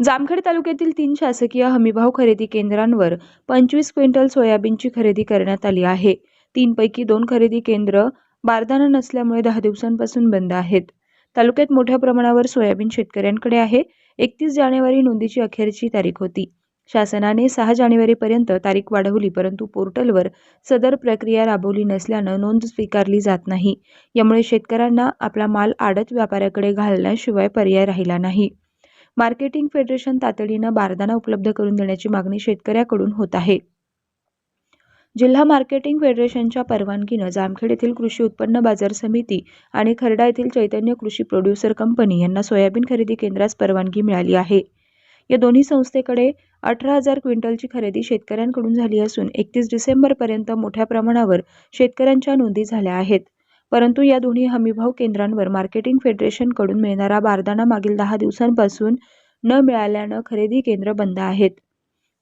जामखेड तालुक्यातील तीन शासकीय हमीभाव खरेदी केंद्रांवर पंचवीस क्विंटल सोयाबीनची खरेदी करण्यात आली आहे. तीनपैकी दोन खरेदी केंद्र बारदाना नसल्यामुळे दहा दिवसांपासून बंद आहेत. तालुक्यात मोठ्या प्रमाणावर सोयाबीन शेतकऱ्यांकडे आहे. एकतीस जानेवारी नोंदीची अखेरची तारीख होती. शासनाने सहा जानेवारीपर्यंत तारीख वाढवली परंतु पोर्टलवर सदर प्रक्रिया राबवली नसल्यानं नोंद स्वीकारली जात नाही. यामुळे शेतकऱ्यांना आपला माल आडत व्यापाऱ्याकडे घालण्याशिवाय पर्याय राहिला नाही. मार्केटिंग फेडरेशन तातडीनं बारदाना उपलब्ध करून देण्याची मागणी शेतकऱ्याकडून होत आहे. जिल्हा मार्केटिंग फेडरेशनच्या परवानगीनं जामखेड येथील कृषी उत्पन्न बाजार समिती आणि खर्डा येथील चैतन्य कृषी प्रोड्युसर कंपनी यांना सोयाबीन खरेदी केंद्रास परवानगी मिळाली आहे. या दोन्ही संस्थेकडे अठरा हजार क्विंटलची खरेदी शेतकऱ्यांकडून झाली असून एकतीस डिसेंबरपर्यंत मोठ्या प्रमाणावर शेतकऱ्यांच्या नोंदी झाल्या आहेत. परंतु या दोन्ही हमीभाव केंद्रांवर मार्केटिंग फेडरेशनकडून मिळणारा बारदाना मागील दहा दिवसांपासून न मिळाल्यानं खरेदी केंद्र बंद आहेत.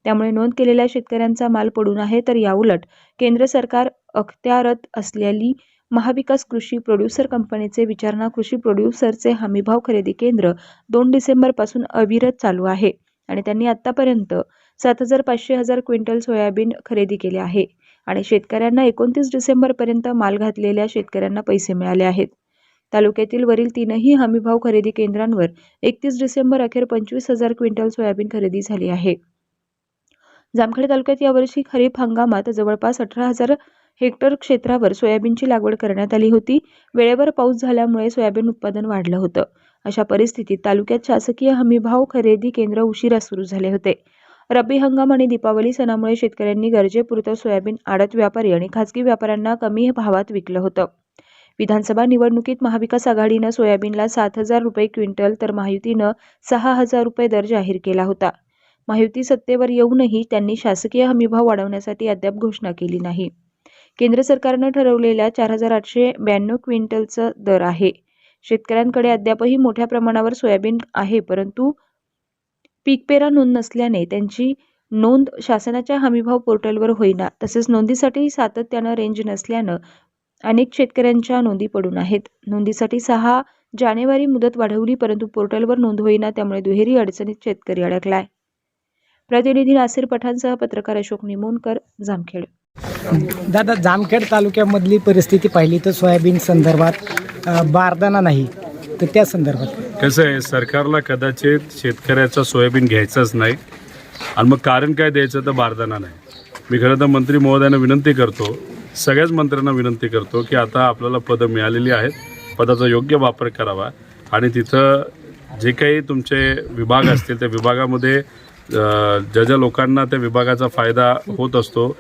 त्यामुळे नोंद केलेल्या शेतकऱ्यांचा माल पडून आहे तर याउलट केंद्र सरकार अखत्यारत असलेली महाविकास कृषी प्रोड्युसर कंपनीचे विचारणा कृषी प्रोड्युसरचे हमीभाव खरेदी केंद्र दोन डिसेंबरपासून अविरत चालू आहे आणि त्यांनी आत्तापर्यंत सात हजार पाचशे हजार क्विंटल सोयाबीन खरेदी केले आहे. आणि शेतकऱ्यांना एकोणतीस डिसेंबरपर्यंत माल घातलेल्या शेतकऱ्यांना पैसे मिळाले आहेत. तालुक्यातील वरील तीनही हमीभाव खरेदी केंद्रांवर एकतीस डिसेंबर अखेर पंचवीस हजार क्विंटल सोयाबीन खरेदी झाली आहे. जामखेड तालुक्यात यावर्षी खरीप हंगामात जवळपास अठरा हजार हेक्टर क्षेत्रावर सोयाबीनची लागवड करण्यात आली होती. वेळेवर पाऊस झाल्यामुळे सोयाबीन उत्पादन वाढलं होतं. अशा परिस्थितीत तालुक्यात शासकीय हमीभाव खरेदी केंद्र उशिरा सुरू झाले होते. रब्बी हंगाम आणि दीपावली सणामुळे शेतकऱ्यांनी गरजेपुरतं सोयाबीन आडत व्यापारी आणि खासगी व्यापाऱ्यांना कमी भावात विकलं होतं. विधानसभा निवडणुकीत महाविकास आघाडीनं सोयाबीनला सात हजार रुपये क्विंटल तर महायुतीनं सहा हजार रुपये दर जाहीर केला होता. महायुती सत्तेवर येऊनही त्यांनी शासकीय हमीभाव वाढवण्यासाठी अद्याप घोषणा केली नाही. केंद्र सरकारनं ठरवलेल्या चार हजार आठशे ब्याण्णव क्विंटलचा दर आहे. शेतकऱ्यांकडे अद्यापही मोठ्या प्रमाणावर सोयाबीन आहे परंतु पीकपेरा नोंद नसल्याने त्यांची नोंद शासनाच्या हमीभाव पोर्टलवर होईना. तसेच नोंदीसाठी सातत्यानं रेंज नसल्यानं अनेक शेतकऱ्यांच्या नोंदी पडून आहेत. नोंदीसाठी सहा जानेवारी मुदत वाढवली परंतु पोर्टलवर नोंद होईना त्यामुळे दुहेरी अडचणीत शेतकरी अडकलाय. प्रतिनिधी नासिर पठाणसह पत्रकार अशोक निमोणकर जामखेड. दादा जामखेड तालुक्यामधली परिस्थिती पाहिली तर सोयाबीन संदर्भात बारदाना नाही तर त्या संदर्भात? कसं आहे सरकारला कदाचित शेतकऱ्याचा सोयाबीन घ्यायचाच नाही. आणि मग कारण काय द्यायचं तर बारदाना नाही. मी खरं तर मंत्री महोदयांना विनंती करतो सगळ्याच मंत्र्यांना विनंती करतो की आता आपल्याला पदं मिळालेली आहेत पदाचा योग्य वापर करावा. आणि तिथं जे काही तुमचे विभाग असतील त्या विभागामध्ये ज्या ज्या लोकांना त्या विभागाचा फायदा होत असतो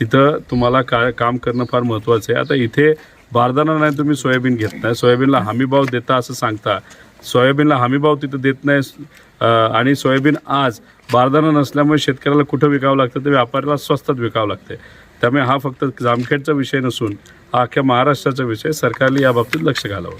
तिथं तुम्हाला का काम करणं फार महत्त्वाचं आहे. आता इथे बारदाना नाही तुम्ही सोयाबीन घेत नाही. सोयाबीनला हमीभाव देता असं सांगता. सोयाबीनला हमीभाव तिथं देत नाही. आणि सोयाबीन आज बारदाना नसल्यामुळे शेतकऱ्याला कुठं विकावं लागतं? ते व्यापाऱ्याला स्वस्तात विकावं लागते. त्यामुळे हा फक्त जामखेडचा विषय नसून हा अख्ख्या महाराष्ट्राचा विषय सरकारने याबाबतीत लक्ष घालावं.